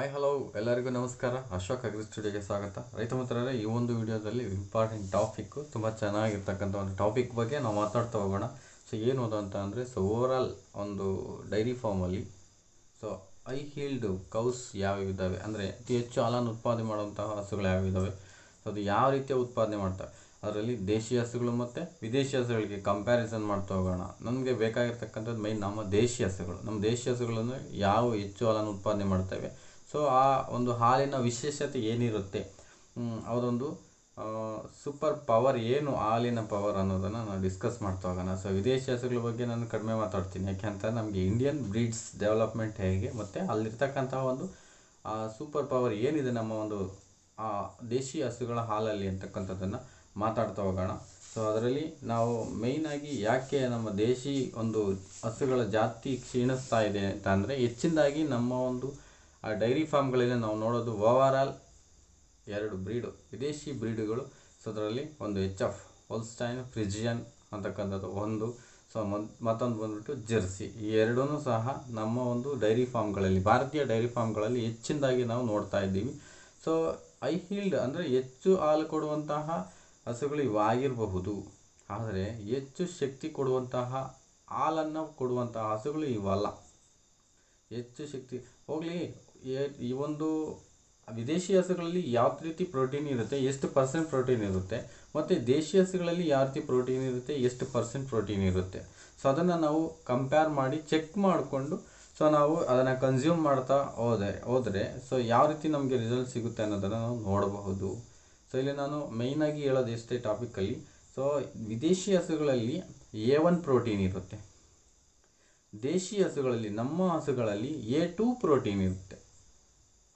Hi hello ಎಲ್ಲರಿಗೂ ನಮಸ್ಕಾರ. Ashok agri ಸ್ಟುಡಿಯೋಗೆ ಸ್ವಾಗತ. ರೈತ ಮಿತ್ರರೇ, ಈ ಒಂದು ವಿಡಿಯೋದಲ್ಲಿ ಇಂಪಾರ್ಟೆಂಟ್ ಟಾಪಿಕ್ಕು ತುಂಬ ಚೆನ್ನಾಗಿರ್ತಕ್ಕಂಥ ಒಂದು ಟಾಪಿಕ್ ಬಗ್ಗೆ ನಾವು ಮಾತಾಡ್ತಾ ಹೋಗೋಣ. ಸೊ ಏನು ಅದು ಅಂತ ಅಂದರೆ ಸೊ ಓವರಾಲ್ ಒಂದು ಡೈರಿ ಫಾರ್ಮಲ್ಲಿ ಸೊ ಐ ಹೀಲ್ಡ್ ಕೌಸ್ ಯಾವ್ಯಾವಿದ್ದಾವೆ ಅಂದರೆ, ಅತಿ ಹೆಚ್ಚು ಹಾಲನ್ನು ಉತ್ಪಾದನೆ ಮಾಡುವಂತಹ ಹಸುಗಳು ಯಾವ್ಯಾವಿದ್ದಾವೆ ಸೊ ಅದು ಯಾವ ರೀತಿಯ ಉತ್ಪಾದನೆ ಮಾಡ್ತವೆ ಅದರಲ್ಲಿ ದೇಶಿ ಹಸುಗಳು ಮತ್ತು ವಿದೇಶಿ ಹಸುಗಳಿಗೆ ಕಂಪ್ಯಾರಿಸನ್ ಮಾಡ್ತಾ ಹೋಗೋಣ. ನಮಗೆ ಬೇಕಾಗಿರ್ತಕ್ಕಂಥದ್ದು ಮೈನ್ ನಮ್ಮ ದೇಶಿ ಹಸುಗಳು. ನಮ್ಮ ದೇಶಿ ಹಸುಗಳನ್ನು ಯಾವ ಹೆಚ್ಚು ಹಾಲನ್ನು ಉತ್ಪಾದನೆ ಮಾಡ್ತವೆ? ಸೊ ಆ ಒಂದು ಹಾಲಿನ ವಿಶೇಷತೆ ಏನಿರುತ್ತೆ? ಅವರೊಂದು ಸೂಪರ್ ಪವರ್ ಏನು ಹಾಲಿನ ಪವರ್ ಅನ್ನೋದನ್ನು ನಾವು ಡಿಸ್ಕಸ್ ಮಾಡ್ತಾ ಹೋಗೋಣ. ಸೊ ವಿದೇಶಿ ಹಸುಗಳ ಬಗ್ಗೆ ನಾನು ಕಡಿಮೆ ಮಾತಾಡ್ತೀನಿ. ಯಾಕೆಂತ ನಮಗೆ ಇಂಡಿಯನ್ ಬ್ರೀಡ್ಸ್ ಡೆವಲಪ್ಮೆಂಟ್ ಹೇಗೆ, ಮತ್ತು ಅಲ್ಲಿರ್ತಕ್ಕಂಥ ಒಂದು ಸೂಪರ್ ಪವರ್ ಏನಿದೆ ನಮ್ಮ ಒಂದು, ಆ, ದೇಶಿ ಹಸುಗಳ ಹಾಲಲ್ಲಿ ಅಂತಕ್ಕಂಥದ್ದನ್ನು ಮಾತಾಡ್ತಾ ಹೋಗೋಣ. ಸೊ ಅದರಲ್ಲಿ ನಾವು ಮೇಯ್ನಾಗಿ ಯಾಕೆ ನಮ್ಮ ದೇಶಿ ಒಂದು ಹಸುಗಳ ಜಾತಿ ಕ್ಷೀಣಿಸ್ತಾ ಇದೆ ಅಂತ ಅಂದರೆ ಹೆಚ್ಚಿನದಾಗಿ ನಮ್ಮ ಒಂದು ಆ ಡೈರಿ ಫಾರ್ಮ್ಗಳಲ್ಲಿ ನಾವು ನೋಡೋದು ಓವರ್ ಆಲ್ ಎರಡು ಬ್ರೀಡು, ವಿದೇಶಿ ಬ್ರೀಡುಗಳು. ಸೊ ಅದರಲ್ಲಿ ಒಂದು ಎಚ್ ಎಫ್ ಹೋಲ್ಸ್ಟೈನ್ ಫ್ರಿಜಿಯನ್ ಅಂತಕ್ಕಂಥದ್ದು ಒಂದು. ಸೊ ಮತ್ತೊಂದು ಬಂದ್ಬಿಟ್ಟು ಜೆರ್ಸಿ ಈ ಎರಡೂ ಸಹ ನಮ್ಮ ಒಂದು ಡೈರಿ ಫಾರ್ಮ್ಗಳಲ್ಲಿ, ಭಾರತೀಯ ಡೈರಿ ಫಾರ್ಮ್ಗಳಲ್ಲಿ ಹೆಚ್ಚಿನದಾಗಿ ನಾವು ನೋಡ್ತಾ ಇದ್ದೀವಿ. ಸೊ ಐ ಹೀಲ್ಡ್ ಅಂದರೆ ಹೆಚ್ಚು ಹಾಲು ಕೊಡುವಂತಹ ಹಸುಗಳು ಇವಾಗಿರಬಹುದು ಆದರೆ ಹೆಚ್ಚು ಶಕ್ತಿ ಕೊಡುವಂತಹ ಹಾಲನ್ನು ಕೊಡುವಂತಹ ಹಸುಗಳು ಇವಲ್ಲ. ಹೆಚ್ಚು ಶಕ್ತಿ, ಹೋಗಲಿ ಈ ಒಂದು ವಿದೇಶಿ ಹಸುಗಳಲ್ಲಿ ಯಾವ ರೀತಿ ಪ್ರೋಟೀನ್ ಇರುತ್ತೆ, ಎಷ್ಟು ಪರ್ಸೆಂಟ್ ಪ್ರೋಟೀನ್ ಇರುತ್ತೆ, ಮತ್ತು ದೇಶಿ ಹಸುಗಳಲ್ಲಿ ಯಾವ ರೀತಿ ಪ್ರೋಟೀನ್ ಇರುತ್ತೆ, ಎಷ್ಟು ಪರ್ಸೆಂಟ್ ಪ್ರೋಟೀನ್ ಇರುತ್ತೆ. ಸೊ ಅದನ್ನು ನಾವು ಕಂಪೇರ್ ಮಾಡಿ ಚೆಕ್ ಮಾಡಿಕೊಂಡು ಸೊ ನಾವು ಅದನ್ನು ಕನ್ಸ್ಯೂಮ್ ಮಾಡ್ತಾ ಹೋದೆ, ಹೋದರೆ ಸೊ ಯಾವ ರೀತಿ ನಮಗೆ ರಿಸಲ್ಟ್ ಸಿಗುತ್ತೆ ಅನ್ನೋದನ್ನು ನಾವು ನೋಡಬಹುದು. ಸೊ ಇಲ್ಲಿ ನಾನು ಮೇಯ್ನಾಗಿ ಹೇಳೋದು ಎಷ್ಟೇ ಟಾಪಿಕಲ್ಲಿ ಸೊ ವಿದೇಶಿ ಹಸುಗಳಲ್ಲಿ ಎ ಒನ್ ಪ್ರೋಟೀನ್ ಇರುತ್ತೆ. ದೇಶಿ ಹಸುಗಳಲ್ಲಿ, ನಮ್ಮ ಹಸುಗಳಲ್ಲಿ ಎ ಟು ಪ್ರೋಟೀನ್ ಇರುತ್ತೆ.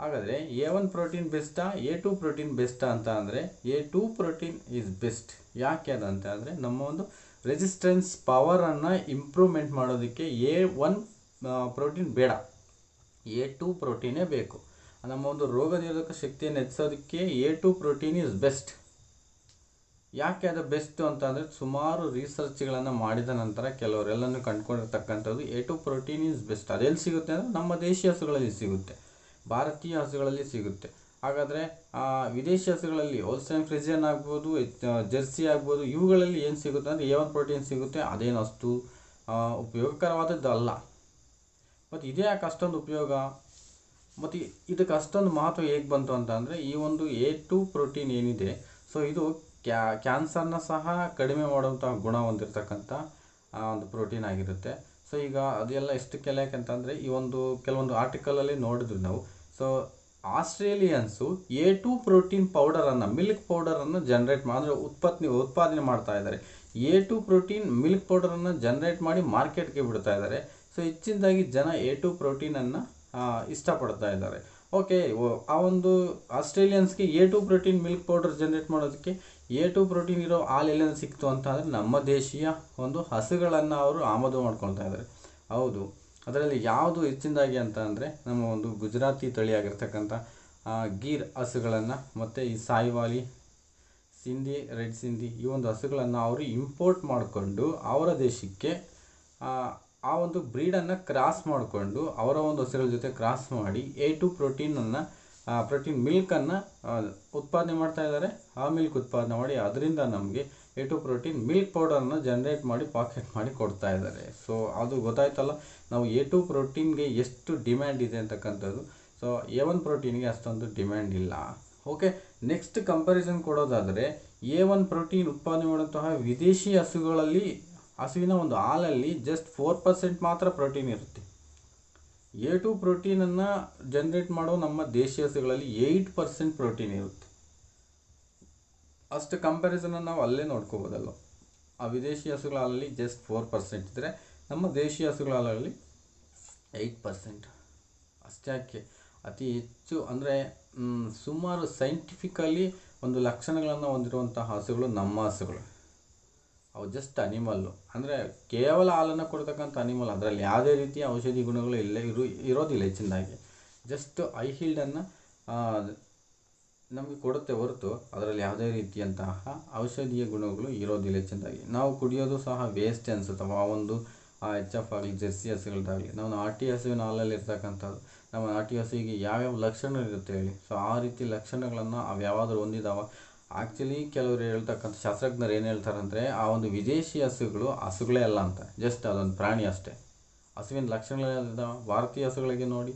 ಹಾಗಾದರೆ ಎ ಒನ್ ಪ್ರೋಟೀನ್ ಬೆಸ್ಟಾ ಎ ಟು ಪ್ರೋಟೀನ್ ಬೆಸ್ಟಾ ಅಂತ ಅಂದರೆ A two protein is best ಯಾಕೆ ಅದಂತ ಅಂದರೆ ನಮ್ಮ ಒಂದು ರೆಸಿಸ್ಟೆನ್ಸ್ ಪವರನ್ನು ಇಂಪ್ರೂವ್ಮೆಂಟ್ ಮಾಡೋದಕ್ಕೆ ಎ ಒನ್ ಪ್ರೋಟೀನ್ ಬೇಡ. ಎ ಟು ಪ್ರೋಟೀನೇ ಬೇಕು. ನಮ್ಮ ಒಂದು ರೋಗ ನಿರೋಧಕ ಶಕ್ತಿಯನ್ನು ಹೆಚ್ಚಿಸೋದಕ್ಕೆ A two protein is best ಯಾಕೆ ಅದು ಬೆಸ್ಟು ಅಂತ ಅಂದರೆ ಸುಮಾರು ರಿಸರ್ಚ್ಗಳನ್ನು ಮಾಡಿದ ನಂತರ ಕೆಲವರೆಲ್ಲನೂ ಕಂಡುಕೊಂಡಿರ್ತಕ್ಕಂಥದ್ದು A two protein is best ಅದೆಲ್ಲಿ ಸಿಗುತ್ತೆ ಅಂದರೆ ನಮ್ಮ ದೇಶಿ ಹಸುಗಳಲ್ಲಿ ಸಿಗುತ್ತೆ. ಭಾರತೀಯ ಹಸುಗಳಲ್ಲಿ ಸಿಗುತ್ತೆ. ಹಾಗಾದರೆ ವಿದೇಶಿ ಹಸುಗಳಲ್ಲಿ ಹೋಲ್ಸ್ಟೈನ್ ಫ್ರಿಜಿಯನ್ ಆಗ್ಬೋದು ಜೆರ್ಸಿ ಆಗ್ಬೋದು, ಇವುಗಳಲ್ಲಿ ಏನು ಸಿಗುತ್ತೆ ಅಂದರೆ ಎ ಪ್ರೋಟೀನ್ ಸಿಗುತ್ತೆ, ಅದೇನು ಅಷ್ಟು ಉಪಯೋಗಕರವಾದದ್ದು ಅಲ್ಲ. ಮತ್ತು ಇದೇ ಯಾಕೆ ಅಷ್ಟೊಂದು ಉಪಯೋಗ? ಮತ್ತು ಇದಕ್ಕೆ ಅಷ್ಟೊಂದು ಮಹತ್ವ ಹೇಗೆ ಬಂತು ಅಂತ ಅಂದರೆ, ಈ ಒಂದು ಎ ಟು ಪ್ರೋಟೀನ್ ಏನಿದೆ, ಸೊ ಇದು ಕ್ಯಾ, ಕ್ಯಾನ್ಸರ್ನ ಸಹ ಕಡಿಮೆ ಮಾಡುವಂಥ ಗುಣ ಹೊಂದಿರತಕ್ಕಂಥ ಒಂದು ಪ್ರೋಟೀನ್ ಆಗಿರುತ್ತೆ. ಸೊ ಈಗ ಅದೆಲ್ಲ ಎಷ್ಟು ಎಷ್ಟಕ್ಕೆಲ್ಲ ಯಾಕಂತಂದರೆ ಈ ಒಂದು ಕೆಲವೊಂದು ಆರ್ಟಿಕಲಲ್ಲಿ ನೋಡಿದ್ವಿ ನಾವು. ಸೊ ಆಸ್ಟ್ರೇಲಿಯನ್ಸು ಎ ಟು ಪ್ರೋಟೀನ್ ಪೌಡರನ್ನು ಮಿಲ್ಕ್ ಪೌಡರನ್ನು ಜನ್ರೇಟ್ ಅಂದರೆ ಉತ್ಪತ್ತಿ ಉತ್ಪಾದನೆ ಮಾಡ್ತಾ ಇದ್ದಾರೆ. ಎ ಟು ಪ್ರೋಟೀನ್ ಮಿಲ್ಕ್ ಪೌಡರನ್ನು ಜನ್ರೇಟ್ ಮಾಡಿ ಮಾರ್ಕೆಟ್ಗೆ ಬಿಡ್ತಾ ಇದ್ದಾರೆ. ಸೊ ಹೆಚ್ಚಿನದಾಗಿ ಜನ ಎ ಟು ಪ್ರೋಟೀನನ್ನು ಇಷ್ಟಪಡ್ತಾ ಇದ್ದಾರೆ. ಓಕೆ ಆ ಒಂದು ಆಸ್ಟ್ರೇಲಿಯನ್ಸ್ಗೆ A two protein milk powder generate ಮಾಡೋದಕ್ಕೆ ಎ ಟು ಪ್ರೋಟೀನ್ ಇರೋ ಹಾಲು ಎಲ್ಲಿಂದ ಸಿಕ್ತು ಅಂತ ಅಂದರೆ ನಮ್ಮ ದೇಶೀಯ ಒಂದು ಹಸುಗಳನ್ನು ಅವರು ಆಮದು ಮಾಡ್ಕೊಳ್ತಾ ಇದ್ದಾರೆ ಹೌದು. ಅದರಲ್ಲಿ ಯಾವುದು ಹೆಚ್ಚಿನದಾಗಿ ಅಂತ ಅಂದರೆ ನಮ್ಮ ಒಂದು ಗುಜರಾತಿ ತಳಿಯಾಗಿರ್ತಕ್ಕಂಥ ಗೀರ್ ಹಸುಗಳನ್ನು ಮತ್ತು ಈ ಸಾಯಿವಾಲಿ ಸಿಂಧಿ, ರೆಡ್ ಸಿಂಧಿ ಈ ಒಂದು ಹಸುಗಳನ್ನು ಅವರು ಇಂಪೋರ್ಟ್ ಮಾಡಿಕೊಂಡು ಅವರ ದೇಶಕ್ಕೆ ಆ, ಒಂದು ಬ್ರೀಡನ್ನು ಕ್ರಾಸ್ ಮಾಡಿಕೊಂಡು ಅವರ ಒಂದು ಹಸುಗಳ ಜೊತೆ ಕ್ರಾಸ್ ಮಾಡಿ ಎ ಟು ಪ್ರೋಟೀನನ್ನು ಪ್ರೋಟೀನ್ ಮಿಲ್ಕನ್ನು ಉತ್ಪಾದನೆ ಮಾಡ್ತಾ ಇದ್ದಾರೆ. ಆ ಮಿಲ್ಕ್ ಉತ್ಪಾದನೆ ಮಾಡಿ ಅದರಿಂದ ನಮಗೆ ಎ ಟು ಪ್ರೋಟೀನ್ ಮಿಲ್ಕ್ ಪೌಡರನ್ನು ಜನ್ರೇಟ್ ಮಾಡಿ ಪಾಕೆಟ್ ಮಾಡಿ ಕೊಡ್ತಾ ಇದ್ದಾರೆ. ಸೊ ಅದು ಗೊತ್ತಾಯ್ತಲ್ಲ ನಾವು ಎ ಟು ಪ್ರೋಟೀನ್ಗೆ ಎಷ್ಟು ಡಿಮ್ಯಾಂಡ್ ಇದೆ ಅಂತಕ್ಕಂಥದ್ದು. ಸೊ ಎ ಒನ್ ಪ್ರೋಟೀನ್ಗೆ ಅಷ್ಟೊಂದು ಡಿಮ್ಯಾಂಡ್ ಇಲ್ಲ. ಓಕೆ ನೆಕ್ಸ್ಟ್ ಕಂಪ್ಯಾರಿಸನ್ ಕೊಡೋದಾದರೆ ಎ ಒನ್ ಪ್ರೋಟೀನ್ ಉತ್ಪಾದನೆ ಮಾಡುವಂತಹ ವಿದೇಶಿ ಹಸುಗಳಲ್ಲಿ ಹಸುವಿನ ಒಂದು ಹಾಲಲ್ಲಿ ಜಸ್ಟ್ ಫೋರ್ ಪರ್ಸೆಂಟ್ ಮಾತ್ರ ಪ್ರೋಟೀನ್ ಇರುತ್ತೆ. ಎ ಟು ಪ್ರೋಟೀನನ್ನು ಜನ್ರೇಟ್ ಮಾಡೋ ನಮ್ಮ ದೇಶಿ ಹಸುಗಳಲ್ಲಿ ಏಯ್ಟ್ ಪರ್ಸೆಂಟ್ ಪ್ರೋಟೀನ್ ಇರುತ್ತೆ. ಅಷ್ಟು ಕಂಪ್ಯಾರಿಸನನ್ನು ನಾವು ಅಲ್ಲೇ ನೋಡ್ಕೋಬೋದಲ್ಲ ಆ ವಿದೇಶಿ ಹಸುಗಳ ಹಾಲಲ್ಲಿ ಜಸ್ಟ್ ಫೋರ್ ಪರ್ಸೆಂಟ್ ಇದ್ದರೆ ನಮ್ಮ ದೇಶಿ ಹಸುಗಳ ಹಾಲಲ್ಲಿ ಏಯ್ಟ್ ಪರ್ಸೆಂಟ್ ಅಷ್ಟ್ಯಾಕೆ ಅತಿ ಹೆಚ್ಚು ಅಂದರೆ ಸುಮಾರು ಸೈಂಟಿಫಿಕಲಿ ಒಂದು ಲಕ್ಷಣಗಳನ್ನು ಹೊಂದಿರುವಂಥ ಹಸುಗಳು ನಮ್ಮ ಹಸುಗಳು. ಅವು ಜಸ್ಟ್ ಅನಿಮಲ್ಲು ಅಂದರೆ ಕೇವಲ ಹಾಲನ್ನು ಕೊಡ್ತಕ್ಕಂಥ ಅನಿಮಲ್ ಅದರಲ್ಲಿ ಯಾವುದೇ ರೀತಿಯ ಔಷಧಿ ಗುಣಗಳು ಇಲ್ಲ ಇರು, ಇರೋದಿಲ್ಲ ಹೆಚ್ಚಿನದಾಗಿ. ಜಸ್ಟ್ ಐ ಹೀಲ್ಡನ್ನು ನಮಗೆ ಕೊಡುತ್ತೆ ಹೊರತು, ಅದರಲ್ಲಿ ಯಾವುದೇ ರೀತಿಯಂತಹ ಔಷಧೀಯ ಗುಣಗಳು ಇರೋದಿಲ್ಲ ಹೆಚ್ಚಿನದಾಗಿ. ನಾವು ಕುಡಿಯೋದು ಸಹ ವೇಸ್ಟ್ ಅನಿಸುತ್ತೆ. ಆ ಒಂದು ಎಚ್ ಎಫ್ ಆಗಲಿ ಜೆರ್ಸಿ ಹಸುಗಳದ್ದಾಗಲಿ ನಾವು ನಾಟಿ ಹಸುವಿನ ಹಾಲಲ್ಲಿ ಇರ್ತಕ್ಕಂಥದ್ದು, ನಮ್ಮ ನಾಟಿ ಹಸುವಿಗೆ ಯಾವ್ಯಾವ ಲಕ್ಷಣ ಇರುತ್ತೆ ಹೇಳಿ. ಸೊ ಆ ರೀತಿ ಲಕ್ಷಣಗಳನ್ನು ಅವು ಯಾವಾದರೂ ಹೊಂದಿದಾವ. ಆ್ಯಕ್ಚುಲಿ ಕೆಲವರು ಹೇಳ್ತಕ್ಕಂಥ ಶಾಸ್ತ್ರಜ್ಞರು ಏನು ಹೇಳ್ತಾರೆ ಅಂದರೆ ಆ ಒಂದು ವಿದೇಶಿ ಹಸುಗಳು ಹಸುಗಳೇ ಅಲ್ಲ ಅಂತ. ಜಸ್ಟ್ ಅದೊಂದು ಪ್ರಾಣಿ ಅಷ್ಟೇ. ಹಸುವಿನ ಲಕ್ಷಣಗಳೇನಿದ್ದಾವೆ ಭಾರತೀಯ ಹಸುಗಳಿಗೆ ನೋಡಿ.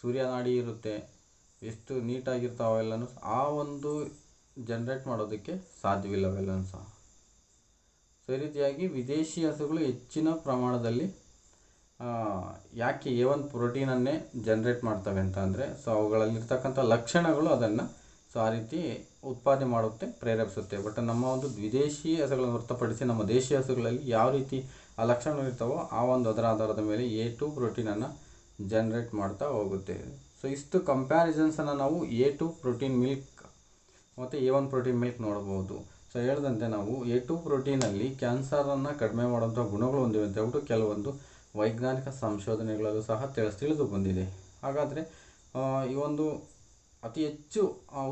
ಸೂರ್ಯನಾಡಿ ಇರುತ್ತೆ. ಎಷ್ಟು ನೀಟಾಗಿರ್ತಾವೆ ಅವೆಲ್ಲನೂ ಆ ಒಂದು ಜನ್ರೇಟ್ ಮಾಡೋದಕ್ಕೆ ಸಾಧ್ಯವಿಲ್ಲ ಅವೆಲ್ಲನೂ ಸಹ. ಸೊ, ಈ ರೀತಿಯಾಗಿ ವಿದೇಶಿ ಹಸುಗಳು ಹೆಚ್ಚಿನ ಪ್ರಮಾಣದಲ್ಲಿ ಯಾಕೆ ಏ ಒನ್ ಪ್ರೋಟೀನನ್ನೇ ಜನ್ರೇಟ್ ಮಾಡ್ತವೆ ಅಂತ ಅಂದರೆ, ಸೊ, ಅವುಗಳಲ್ಲಿರ್ತಕ್ಕಂಥ ಲಕ್ಷಣಗಳು ಅದನ್ನು ಸೊ ಆ ರೀತಿ ಉತ್ಪಾದನೆ ಮಾಡುತ್ತೆ, ಪ್ರೇರೇಪಿಸುತ್ತೆ. ಬಟ್ ನಮ್ಮ ಒಂದು ವಿದೇಶಿ ಹಸುಗಳನ್ನು ಹೊರತುಪಡಿಸಿ ನಮ್ಮ ದೇಶೀಯ ಹಸುಗಳಲ್ಲಿ ಯಾವ ರೀತಿ ಆ ಲಕ್ಷಣಗಳಿರ್ತಾವೋ ಆ ಒಂದು ಅದರ ಆಧಾರದ ಮೇಲೆ ಎ ಟು ಪ್ರೋಟೀನನ್ನು ಜನ್ರೇಟ್ ಮಾಡ್ತಾ ಹೋಗುತ್ತೆ. ಸೊ ಇಷ್ಟು ಕಂಪ್ಯಾರಿಸನ್ಸನ್ನು ನಾವು ಎ ಟು ಪ್ರೋಟೀನ್ ಮಿಲ್ಕ್ ಮತ್ತು ಎ ಒನ್ ಪ್ರೋಟೀನ್ ಮಿಲ್ಕ್ ನೋಡ್ಬೋದು ಸೊ ಹೇಳ್ದಂತೆ ನಾವು ಎ ಟು ಪ್ರೋಟೀನಲ್ಲಿ ಕ್ಯಾನ್ಸರನ್ನು ಕಡಿಮೆ ಮಾಡುವಂಥ ಗುಣಗಳು ಹೊಂದಿವೆ ಅಂತ ಹೇಳ್ಬಿಟ್ಟು ಕೆಲವೊಂದು ವೈಜ್ಞಾನಿಕ ಸಂಶೋಧನೆಗಳಲ್ಲೂ ಸಹ ತಿಳಿಸ್, ತಿಳಿದು ಬಂದಿದೆ. ಹಾಗಾದರೆ ಈ ಒಂದು ಅತಿ ಹೆಚ್ಚು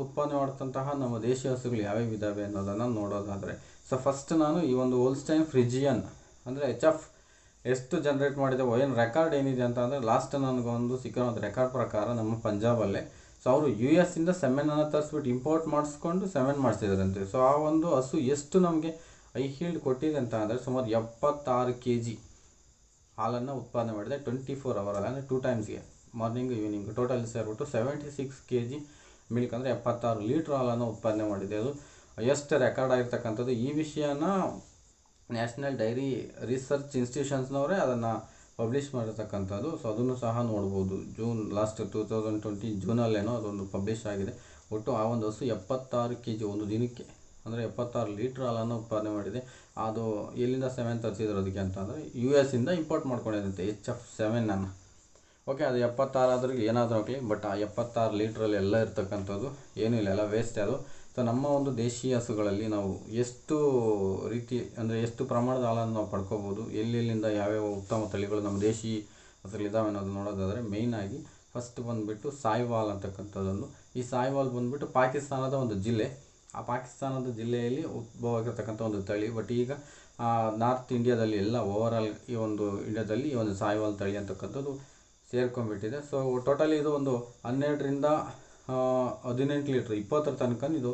ಉತ್ಪಾದನೆ ಮಾಡ್ತಂತಹ ನಮ್ಮ ದೇಶೀಯ ಹಸುಗಳು ಯಾವ್ಯಾವ ಇದ್ದಾವೆ ಅನ್ನೋದನ್ನು ನೋಡೋದಾದರೆ ಸೊ ಫಸ್ಟ್ ನಾನು ಈ ಒಂದು ಹೋಲ್ಸ್ಟೈನ್ ಫ್ರಿಜಿಯನ್ ಅಂದರೆ ಎಚ್ ಎಫ್ ಎಷ್ಟು ಜನ್ರೇಟ್ ಮಾಡಿದೆ ಏನು ರೆಕಾರ್ಡ್ ಏನಿದೆ ಅಂತ ಅಂದರೆ ಲಾಸ್ಟ್ ನನಗೊಂದು ಸಿಕ್ಕಿರೋದು ಒಂದು ರೆಕಾರ್ಡ್ ಪ್ರಕಾರ ನಮ್ಮ ಪಂಜಾಬಲ್ಲೇ. ಸೊ ಅವರು ಯು ಎಸ್ ಇಂದ ಸೆಮೆನನ್ನು ತರಿಸ್ಬಿಟ್ಟು ಇಂಪೋರ್ಟ್ ಮಾಡಿಸ್ಕೊಂಡು ಸೆಮೆನ್ ಮಾಡಿಸಿದ್ರಂತೆ. ಸೊ ಆ ಒಂದು ಹಸು ಎಷ್ಟು ನಮಗೆ ಐ ಹೀಲ್ಡ್ ಕೊಟ್ಟಿದೆ ಅಂತ ಅಂದರೆ ಸುಮಾರು ಎಪ್ಪತ್ತಾರು ಕೆ ಜಿ ಹಾಲನ್ನು ಉತ್ಪಾದನೆ ಮಾಡಿದೆ ಟ್ವೆಂಟಿ ಫೋರ್ ಅವರಲ್ಲಿ ಅಂದರೆ ಟೂ ಟೈಮ್ಸ್ಗೆ morning, evening. Total ಸೇರಿಬಿಟ್ಟು seventy six K G milk ಅಂದರೆ ಎಪ್ಪತ್ತಾರು ಲೀಟ್ರ್ ಹಾಲನ್ನು ಉತ್ಪಾದನೆ ಮಾಡಿದೆ. ಅದು ಎಷ್ಟು ರೆಕಾರ್ಡ್ ಆಗಿರ್ತಕ್ಕಂಥದ್ದು. ಈ ವಿಷಯನ ನ್ಯಾಷನಲ್ ಡೈರಿ ರಿಸರ್ಚ್ ಇನ್ಸ್ಟಿಟ್ಯೂಷನ್ಸ್ನವರೇ ಅದನ್ನು ಪಬ್ಲಿಷ್ ಮಾಡಿರ್ತಕ್ಕಂಥದ್ದು. ಸೊ, ಅದನ್ನು ಸಹ ನೋಡ್ಬೋದು. June last two thousand twenty ಜೂನಲ್ಲೇನೋ ಅದೊಂದು ಪಬ್ಲಿಷ್ ಆಗಿದೆ. ಒಟ್ಟು ಆ ಒಂದು ಹಸು ಎಪ್ಪತ್ತಾರು ಕೆ ಜಿ ಒಂದು ದಿನಕ್ಕೆ ಅಂದರೆ ಎಪ್ಪತ್ತಾರು ಲೀಟ್ರ್ ಹಾಲನ್ನು ಉತ್ಪಾದನೆ ಮಾಡಿದೆ. ಅದು ಎಲ್ಲಿಂದ ಸೆವೆನ್ ತರಿಸಿದ್ರು ಅದಕ್ಕೆ ಅಂತಂದರೆ ಯು ಎಸ್ ಇಂದ ಇಂಪೋರ್ಟ್ ಮಾಡ್ಕೊಂಡಿದ್ದಂತೆ ಎಚ್ ಎಫ್ ಸೆವೆನನ್ನು ಓಕೆ ಅದು ಎಪ್ಪತ್ತಾರು ಆದ್ರೂ ಏನಾದರೂ ಆಗಲಿ ಬಟ್ ಆ ಎಪ್ಪತ್ತಾರು ಲೀಟ್ರಲ್ಲಿ ಎಲ್ಲ ಇರ್ತಕ್ಕಂಥದ್ದು ಏನೂ ಇಲ್ಲ, ಎಲ್ಲ ವೇಸ್ಟೇ ಅದು. ಸೊ ನಮ್ಮ ಒಂದು ದೇಶೀಯ ಹಸುಗಳಲ್ಲಿ ನಾವು ಎಷ್ಟು ರೀತಿ, ಅಂದರೆ ಎಷ್ಟು ಪ್ರಮಾಣದ ಹಾಲನ್ನು ನಾವು ಪಡ್ಕೋಬೋದು, ಎಲ್ಲೆಲ್ಲಿಂದ ಯಾವ್ಯಾವ ಉತ್ತಮ ತಳಿಗಳು ನಮ್ಮ ದೇಶಿ ಹಸುಗಳಿದ್ದಾವೆ ಅನ್ನೋದು ನೋಡೋದಾದರೆ ಮೇಯ್ನಾಗಿ ಫಸ್ಟ್ ಬಂದುಬಿಟ್ಟು ಸಾಯಿವಾಲ್ ಅಂತಕ್ಕಂಥದ್ದೊಂದು. ಈ ಸಾಯಿವಾಲ್ ಬಂದುಬಿಟ್ಟು ಪಾಕಿಸ್ತಾನದ ಒಂದು ಜಿಲ್ಲೆ. ಆ ಪಾಕಿಸ್ತಾನದ ಜಿಲ್ಲೆಯಲ್ಲಿ ಉದ್ಭವ ಆಗಿರ್ತಕ್ಕಂಥ ಒಂದು ತಳಿ ಬಟ್ ಈಗ ನಾರ್ತ್ ಇಂಡಿಯಾದಲ್ಲಿ ಎಲ್ಲ ಓವರಾಲ್ ಈ ಒಂದು ಇಂಡಿಯಾದಲ್ಲಿ ಈ ಒಂದು ಸಾಯಿವಾಲ್ ತಳಿ ಅಂತಕ್ಕಂಥದ್ದು ಸೇರ್ಕೊಂಡ್ಬಿಟ್ಟಿದೆ. ಸೊ ಟೋಟಲಿ ಇದು ಒಂದು ಹನ್ನೆರಡರಿಂದ ಹದಿನೆಂಟು ಲೀಟ್ರ್ ಇಪ್ಪತ್ತರ ತನಕ ಇದು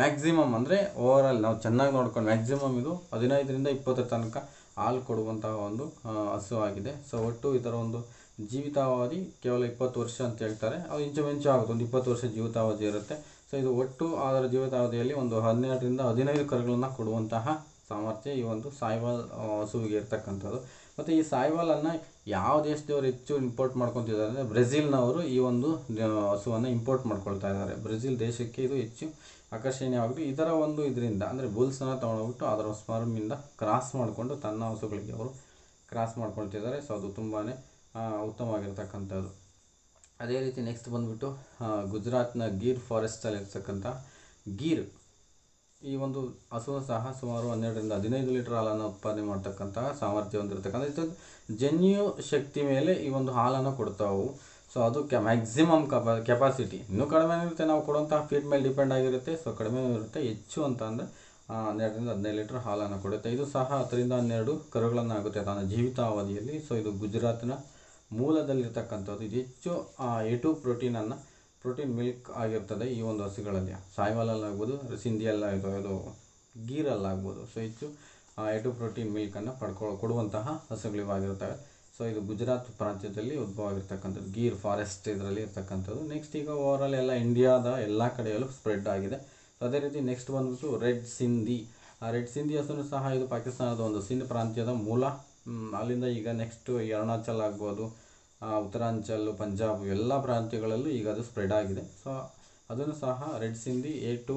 ಮ್ಯಾಕ್ಸಿಮಮ್ ಅಂದರೆ ಓವರಾಲ್ ನಾವು ಚೆನ್ನಾಗಿ ನೋಡ್ಕೊಂಡು ಮ್ಯಾಕ್ಸಿಮಮ್ ಇದು ಹದಿನೈದರಿಂದ ಇಪ್ಪತ್ತರ ತನಕ ಹಾಲು ಕೊಡುವಂತಹ ಒಂದು ಹಸು ಆಗಿದೆ. ಸೊ ಒಟ್ಟು ಇದರ ಒಂದು ಜೀವಿತಾವಧಿ ಕೇವಲ ಇಪ್ಪತ್ತು ವರ್ಷ ಅಂತ ಹೇಳ್ತಾರೆ. ಅದು ಇಂಚುಮಿಂಚು ಆಗುತ್ತೆ, ಒಂದು ಇಪ್ಪತ್ತು ವರ್ಷ ಜೀವಿತಾವಧಿ ಇರುತ್ತೆ. ಸೊ ಇದು ಒಟ್ಟು ಅದರ ಜೀವಿತಾವಧಿಯಲ್ಲಿ ಒಂದು ಹನ್ನೆರಡರಿಂದ ಹದಿನೈದು ಕರುಗಳನ್ನು ಕೊಡುವಂತಹ ಸಾಮರ್ಥ್ಯ ಈ ಒಂದು ಸಾಯಿಬಾಲ್ ಹಸುವಿಗೆ ಇರ್ತಕ್ಕಂಥದ್ದು. ಮತ್ತು ಈ ಸಾಯಿವಾಲನ್ನು ಯಾವ ದೇಶದವರು ಹೆಚ್ಚು ಇಂಪೋರ್ಟ್ ಮಾಡ್ಕೊತಿದ್ದಾರೆ ಅಂದರೆ ಬ್ರೆಜಿಲ್ನವರು ಈ ಒಂದು ಹಸುವನ್ನು ಇಂಪೋರ್ಟ್ ಮಾಡ್ಕೊಳ್ತಾ ಇದ್ದಾರೆ. ಬ್ರೆಜಿಲ್ ದೇಶಕ್ಕೆ ಇದು ಹೆಚ್ಚು ಆಕರ್ಷಣೀಯವಾಗಿದೆ. ಇದರ ಒಂದು ಇದರಿಂದ, ಅಂದರೆ ಬುಲ್ಸನ್ನು ತೊಗೊಂಡೋಗ್ಬಿಟ್ಟು ಅದರ ಸ್ಪರ್ಮಿಂದ ಕ್ರಾಸ್ ಮಾಡಿಕೊಂಡು ತನ್ನ ಹಸುಗಳಿಗೆ ಅವರು ಕ್ರಾಸ್ ಮಾಡ್ಕೊಳ್ತಿದ್ದಾರೆ. ಸೊ ಅದು ತುಂಬಾ ಉತ್ತಮವಾಗಿರ್ತಕ್ಕಂಥದ್ದು. ಅದೇ ರೀತಿ ನೆಕ್ಸ್ಟ್ ಬಂದುಬಿಟ್ಟು ಗುಜರಾತ್ನ ಗೀರ್ ಫಾರೆಸ್ಟಲ್ಲಿ ಇರ್ತಕ್ಕಂಥ ಗೀರ್. ಈ ಒಂದು ಹಸು ಸಹ ಸುಮಾರು ಹನ್ನೆರಡರಿಂದ ಹದಿನೈದು ಲೀಟರ್ ಹಾಲನ್ನು ಉತ್ಪಾದನೆ ಮಾಡ್ತಕ್ಕಂತಹ ಸಾಮರ್ಥ್ಯ ಹೊಂದಿರತಕ್ಕಂಥ ಇದು ಜನ್ಯು ಶಕ್ತಿ ಮೇಲೆ ಈ ಒಂದು ಹಾಲನ್ನು ಕೊಡ್ತಾವು ಸೊ ಅದು ಕ್ಯಾ ಮ್ಯಾಕ್ಸಿಮಮ್ ಕಪ ಕೆಪಾಸಿಟಿ ಇನ್ನೂ ಕಡಿಮೆ ಇರುತ್ತೆ ನಾವು ಕೊಡುವಂತಹ ಫೀಡ್ ಮೇಲೆ ಡಿಪೆಂಡ್ ಆಗಿರುತ್ತೆ. ಸೊ ಕಡಿಮೆ ಇರುತ್ತೆ. ಹೆಚ್ಚು ಅಂತ ಅಂದರೆ ಹನ್ನೆರಡರಿಂದ ಹದಿನೈದು ಲೀಟರ್ ಹಾಲನ್ನು ಕೊಡುತ್ತೆ. ಇದು ಸಹ ಹತ್ತರಿಂದ ಹನ್ನೆರಡು ಕರುಗಳನ್ನು ಆಗುತ್ತೆ ತನ್ನ ಜೀವಿತಾವಧಿಯಲ್ಲಿ. ಸೊ ಇದು ಗುಜರಾತ್ನ ಮೂಲದಲ್ಲಿರ್ತಕ್ಕಂಥದ್ದು. ಇದು ಹೆಚ್ಚು ಎ ಟು ಪ್ರೋಟೀನನ್ನು ಪ್ರೋಟೀನ್ ಮಿಲ್ಕ್ ಆಗಿರ್ತದೆ ಈ ಒಂದು ಹಸುಗಳಲ್ಲಿ. ಸಾಯಿವಾಲಲ್ಲಾಗ್ಬೋದು ಸಿಂಧಿಯಲ್ಲ ಇದು ಇದು ಗೀರಲ್ಲಾಗ್ಬೋದು. ಸೊ ಹೆಚ್ಚು ಎಟು ಪ್ರೋಟೀನ್ ಮಿಲ್ಕನ್ನು ಪಡ್ಕೊ ಕೊಡುವಂತಹ ಹಸುಗಳಿವಾಗಿರ್ತವೆ. ಸೊ ಇದು ಗುಜರಾತ್ ಪ್ರಾಂತ್ಯದಲ್ಲಿ ಉದ್ಭವ ಆಗಿರ್ತಕ್ಕಂಥದ್ದು ಗೀರ್ ಫಾರೆಸ್ಟ್ ಇದರಲ್ಲಿ ಇರ್ತಕ್ಕಂಥದ್ದು. ನೆಕ್ಸ್ಟ್ ಈಗ ಓವರಾಲ್ ಎಲ್ಲ ಇಂಡಿಯಾದ ಎಲ್ಲ ಕಡೆಯಲ್ಲೂ ಸ್ಪ್ರೆಡ್ ಆಗಿದೆ. ಸೊ ಅದೇ ರೀತಿ ನೆಕ್ಸ್ಟ್ ಬಂದ್ಬಿಟ್ಟು ರೆಡ್ ಸಿಂಧಿ. ಆ ರೆಡ್ ಸಿಂಧಿ ಹಸುನು ಸಹ ಇದು ಪಾಕಿಸ್ತಾನದ ಒಂದು ಸಿಂಧ್ ಪ್ರಾಂತ್ಯದ ಮೂಲ. ಅಲ್ಲಿಂದ ಈಗ ನೆಕ್ಸ್ಟು ಅರುಣಾಚಲ್ ಆಗ್ಬೋದು. ಉತ್ತರಾಂಚಲ್, ಪಂಜಾಬ್ ಎಲ್ಲ ಪ್ರಾಂತ್ಯಗಳಲ್ಲೂ ಈಗ ಅದು ಸ್ಪ್ರೆಡ್ ಆಗಿದೆ. ಸೊ ಅದನ್ನು ಸಹ red Sindhi, A two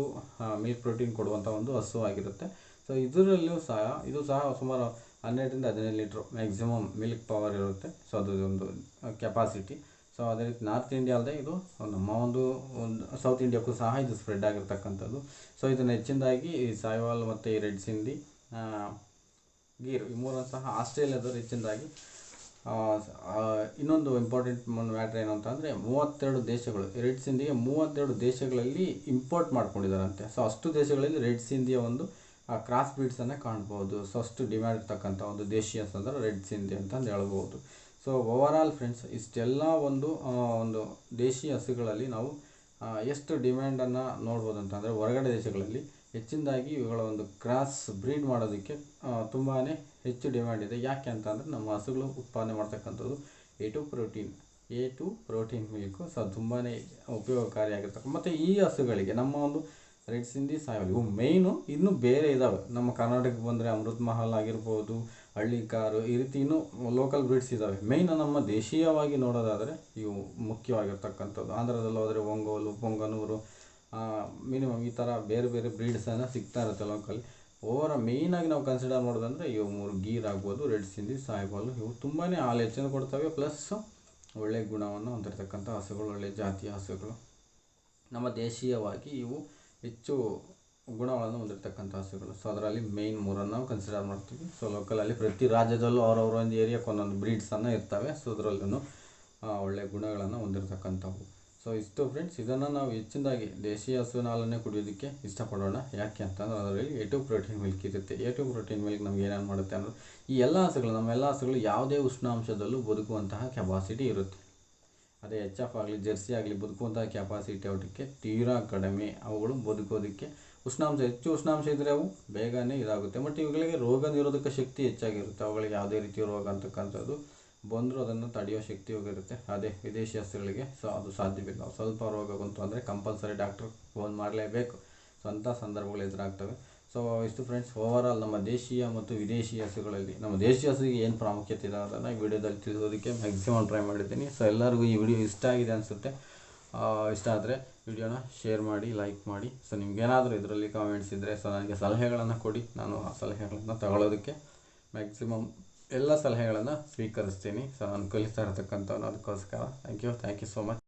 milk protein ಕೊಡುವಂಥ ಒಂದು ಹಸು ಆಗಿರುತ್ತೆ. ಸೊ ಇದರಲ್ಲೂ ಸಹ, ಇದು ಸಹ ಸುಮಾರು ಹನ್ನೆರಡರಿಂದ ಹದಿನೈದು ಲೀಟ್ರ್ ಮ್ಯಾಕ್ಸಿಮಮ್ ಮಿಲ್ಕ್ ಪವರ್ ಇರುತ್ತೆ. ಸೊ ಅದು ಒಂದು ಕೆಪಾಸಿಟಿ ಸೊ ಅದೇ ರೀತಿ ನಾರ್ತ್ ಇಂಡಿಯಾ ಅಲ್ಲದೆ ಇದು ನಮ್ಮ ಒಂದು ಒಂದು ಸೌತ್ ಇಂಡಿಯಾಕ್ಕೂ ಸಹ ಇದು ಸ್ಪ್ರೆಡ್ ಆಗಿರ್ತಕ್ಕಂಥದ್ದು. ಸೊ ಇದನ್ನು ಹೆಚ್ಚಿನದಾಗಿ ಈ ಸಾಯಿವಾಲ್ ಮತ್ತು ಈ ರೆಡ್ ಸಿಂಧಿ ಗೀರ್ ಈ ಮೂರನ್ನು ಸಹ ಆಸ್ಟ್ರೇಲಿಯಾದವರು ಹೆಚ್ಚಿನದಾಗಿ ಇನ್ನೊಂದು ಇಂಪಾರ್ಟೆಂಟ್ ಮ್ಯಾಟ್ರ್ ಏನು ಅಂತಂದರೆ ಮೂವತ್ತೆರಡು ದೇಶಗಳು ರೆಡ್ ಸಿಂಧಿಗೆ ಮೂವತ್ತೆರಡು ದೇಶಗಳಲ್ಲಿ ಇಂಪೋರ್ಟ್ ಮಾಡ್ಕೊಂಡಿದ್ದಾರಂತೆ. ಸೊ ಅಷ್ಟು ದೇಶಗಳಲ್ಲಿ ರೆಡ್ ಸಿಂಧಿಯ ಒಂದು ಕ್ರಾಸ್ ಬೀಡ್ಸನ್ನು ಕಾಣ್ಬೋದು. ಸೊ ಅಷ್ಟು ಡಿಮ್ಯಾಂಡ್ ಇರ್ತಕ್ಕಂಥ ಒಂದು ದೇಶೀಯ ಅಂದರೆ ರೆಡ್ ಸಿಂಧಿ ಅಂತಂದು ಹೇಳ್ಬೋದು. ಸೊ ಓವರಾಲ್ ಫ್ರೆಂಡ್ಸ್ ಇಷ್ಟೆಲ್ಲ ಒಂದು ಒಂದು ದೇಶೀಯ ಹಸುಗಳಲ್ಲಿ ನಾವು ಎಷ್ಟು ಡಿಮ್ಯಾಂಡನ್ನು ನೋಡ್ಬೋದು ಅಂತಂದರೆ ಹೊರಗಡೆ ದೇಶಗಳಲ್ಲಿ ಹೆಚ್ಚಿನದಾಗಿ ಇವುಗಳ ಒಂದು ಕ್ರಾಸ್ ಬ್ರೀಡ್ ಮಾಡೋದಕ್ಕೆ ತುಂಬಾ ಹೆಚ್ಚು ಡಿಮ್ಯಾಂಡ್ ಇದೆ. ಯಾಕೆ ಅಂತಂದರೆ, ನಮ್ಮ ಹಸುಗಳು ಉತ್ಪಾದನೆ ಮಾಡ್ತಕ್ಕಂಥದ್ದು A two protein A two protein milk ಸಹ ತುಂಬಾ ಉಪಯೋಗಕಾರಿಯಾಗಿರ್ತಕ್ಕ ಮತ್ತು ಈ ಹಸುಗಳಿಗೆ, ನಮ್ಮ ಒಂದು ರೆಡ್ ಸಿಂಧಿ ಸಾಯಿಲ್ ಇವು ಮೇಯ್ನು ಇನ್ನೂ ಬೇರೆ ಇದ್ದಾವೆ ನಮ್ಮ ಕರ್ನಾಟಕಕ್ಕೆ ಬಂದರೆ ಅಮೃತ್ ಮಹಲ್ ಆಗಿರ್ಬೋದು ಹಳ್ಳಿಕಾರು ಈ ರೀತಿ ಇನ್ನೂ ಲೋಕಲ್ ಬ್ರೀಡ್ಸ್ ಇದ್ದಾವೆ ಮೇಯ್ನ್ ನಮ್ಮ ದೇಶೀಯವಾಗಿ ನೋಡೋದಾದರೆ ಇವು ಮುಖ್ಯವಾಗಿರ್ತಕ್ಕಂಥದ್ದು. ಆಂಧ್ರದಲ್ಲಿ ಹೋದರೆ, ಒಂಗೋಲು, ಪೊಂಗನೂರು ಮಿನಿಮಮ್ ಈ ಥರ ಬೇರೆ ಬೇರೆ ಬ್ರೀಡ್ಸನ್ನು ಸಿಗ್ತಾ ಇರುತ್ತೆ ಲೋಕಲ್ ಓವರ ಮೇಯ್ನಾಗಿ ನಾವು ಕನ್ಸಿಡರ್ ಮಾಡೋದಂದರೆ ಇವು ಮೂರು ಗೀರ್ ಆಗ್ಬೋದು ರೆಡ್ ಸಿಂಧಿ ಸಾಯಿಬಾಲು ಇವು ತುಂಬಾ ಹಾಲು ಹೆಚ್ಚಿನ ಕೊಡ್ತವೆ ಪ್ಲಸ್ ಒಳ್ಳೆ ಗುಣವನ್ನು ಹೊಂದಿರತಕ್ಕಂಥ ಹಸುಗಳು, ಒಳ್ಳೆ ಜಾತಿಯ ಹಸುಗಳು. ನಮ್ಮ ದೇಶೀಯವಾಗಿ ಇವು ಹೆಚ್ಚು ಗುಣಗಳನ್ನು ಹೊಂದಿರತಕ್ಕಂಥ ಹಸುಗಳು. ಸೊ ಅದರಲ್ಲಿ ಮೇಯ್ನ್ ಮೂರನ್ನು ನಾವು ಕನ್ಸಿಡರ್ ಮಾಡ್ತೀವಿ. ಸೊ ಲೋಕಲಲ್ಲಿ ಪ್ರತಿ ರಾಜ್ಯದಲ್ಲೂ ಅವರವರ ಒಂದು ಏರಿಯಾಕ್ಕೆ ಒಂದೊಂದು ಬ್ರೀಡ್ಸನ್ನು ಇರ್ತವೆ. ಸೊ ಅದರಲ್ಲೂ ಒಳ್ಳೆ ಗುಣಗಳನ್ನು ಹೊಂದಿರತಕ್ಕಂಥವು. ಸೊ ಇಷ್ಟು ಫ್ರೆಂಡ್ಸ್ ಇದನ್ನು ನಾವು ಹೆಚ್ಚಿನದಾಗಿ ದೇಶೀಯ ಹಸುವಿನ ಹಾಲನ್ನೇ ಕುಡಿಯೋದಕ್ಕೆ ಇಷ್ಟಪಡೋಣ. ಯಾಕೆ ಅಂತಂದ್ರೆ ಅದರಲ್ಲಿ ಎ ಟು ಪ್ರೋಟೀನ್ ಮಿಲ್ಕ್ ಇರುತ್ತೆ. ಎ ಟು ಪ್ರೋಟೀನ್ ಮಿಲ್ಕ್ ನಮ್ಗೆ ಏನೇನು ಮಾಡುತ್ತೆ ಅಂದರೆ ಈ ಎಲ್ಲ ಹಸುಗಳು, ನಮ್ಮ ಎಲ್ಲ ಹಸುಗಳು ಯಾವುದೇ ಉಷ್ಣಾಂಶದಲ್ಲೂ ಬದುಕುವಂತಹ ಕೆಪಾಸಿಟಿ ಇರುತ್ತೆ. ಅದೇ ಎಚ್ ಎಫ್ ಆಗಲಿ ಜರ್ಸಿ ಆಗಲಿ ಬದುಕುವಂತಹ ಕೆಪಾಸಿಟಿ ಅವಕ್ಕೆ ತೀರಾ ಕಡಿಮೆ. ಅವುಗಳು ಬದುಕೋದಕ್ಕೆ ಉಷ್ಣಾಂಶ, ಹೆಚ್ಚು ಉಷ್ಣಾಂಶ ಇದ್ದರೆ ಅವು ಬೇಗನೆ ಇದಾಗುತ್ತೆ. ಬಟ್ ಇವುಗಳಿಗೆ ರೋಗ ನಿರೋಧಕ ಶಕ್ತಿ ಹೆಚ್ಚಾಗಿರುತ್ತೆ. ಅವುಗಳಿಗೆ ಯಾವುದೇ ರೀತಿಯ ರೋಗ ಅಂತಕ್ಕಂಥದ್ದು ಬಂದರೂ ಅದನ್ನು ತಡೆಯೋ ಶಕ್ತಿ ಹೋಗಿರುತ್ತೆ. ಅದೇ ವಿದೇಶಿ ಹಸುಗಳಿಗೆ ಸೊ ಅದು ಸಾಧ್ಯವಿಲ್ಲ. ಸ್ವಲ್ಪ ರೋಗ ಬಂತು ಅಂದರೆ ಕಂಪಲ್ಸರಿ ಡಾಕ್ಟ್ರ್ ಫೋನ್ ಮಾಡಲೇಬೇಕು. ಸೊ ಅಂಥ ಸಂದರ್ಭಗಳು ಎದುರಾಗ್ತವೆ. ಸೊ ಇಷ್ಟು ಫ್ರೆಂಡ್ಸ್ ಓವರಾಲ್ ನಮ್ಮ ದೇಶೀಯ ಮತ್ತು ವಿದೇಶಿ ಹಸುಗಳಲ್ಲಿ, ನಮ್ಮ ದೇಶೀಯ ಹಸುಗೆ ಏನು ಪ್ರಾಮುಖ್ಯತೆ ಇದೆ ಅದನ್ನು ಈ ವಿಡಿಯೋದಲ್ಲಿ ತಿಳಿಸೋದಕ್ಕೆ ಮ್ಯಾಕ್ಸಿಮಮ್ ಟ್ರೈ ಮಾಡಿದ್ದೀನಿ. ಸೊ ಎಲ್ಲರಿಗೂ ಈ ವಿಡಿಯೋ ಇಷ್ಟ ಆಗಿದೆ ಅನಿಸುತ್ತೆ. ಇಷ್ಟ ಆದರೆ ವಿಡಿಯೋನ ಶೇರ್ ಮಾಡಿ ಲೈಕ್ ಮಾಡಿ. ಸೊ ನಿಮ್ಗೇನಾದರೂ ಇದರಲ್ಲಿ ಕಾಮೆಂಟ್ಸ್ ಇದ್ದರೆ ಸೊ ನನಗೆ ಸಲಹೆಗಳನ್ನು ಕೊಡಿ. ನಾನು ಆ ಸಲಹೆಗಳನ್ನು ತಗೊಳ್ಳೋದಕ್ಕೆ ಮ್ಯಾಕ್ಸಿಮಮ್ ಎಲ್ಲ ಸಲಹೆಗಳನ್ನು ಸ್ವೀಕರಿಸ್ತೀನಿ. ಸೊ ಅನುಕೂಲಿಸ್ತಾ ಕಲಿಸ್ತಾ ಇರತಕ್ಕಂಥವ್ನು ಅದಕ್ಕೋಸ್ಕರ. Thank you thank you so much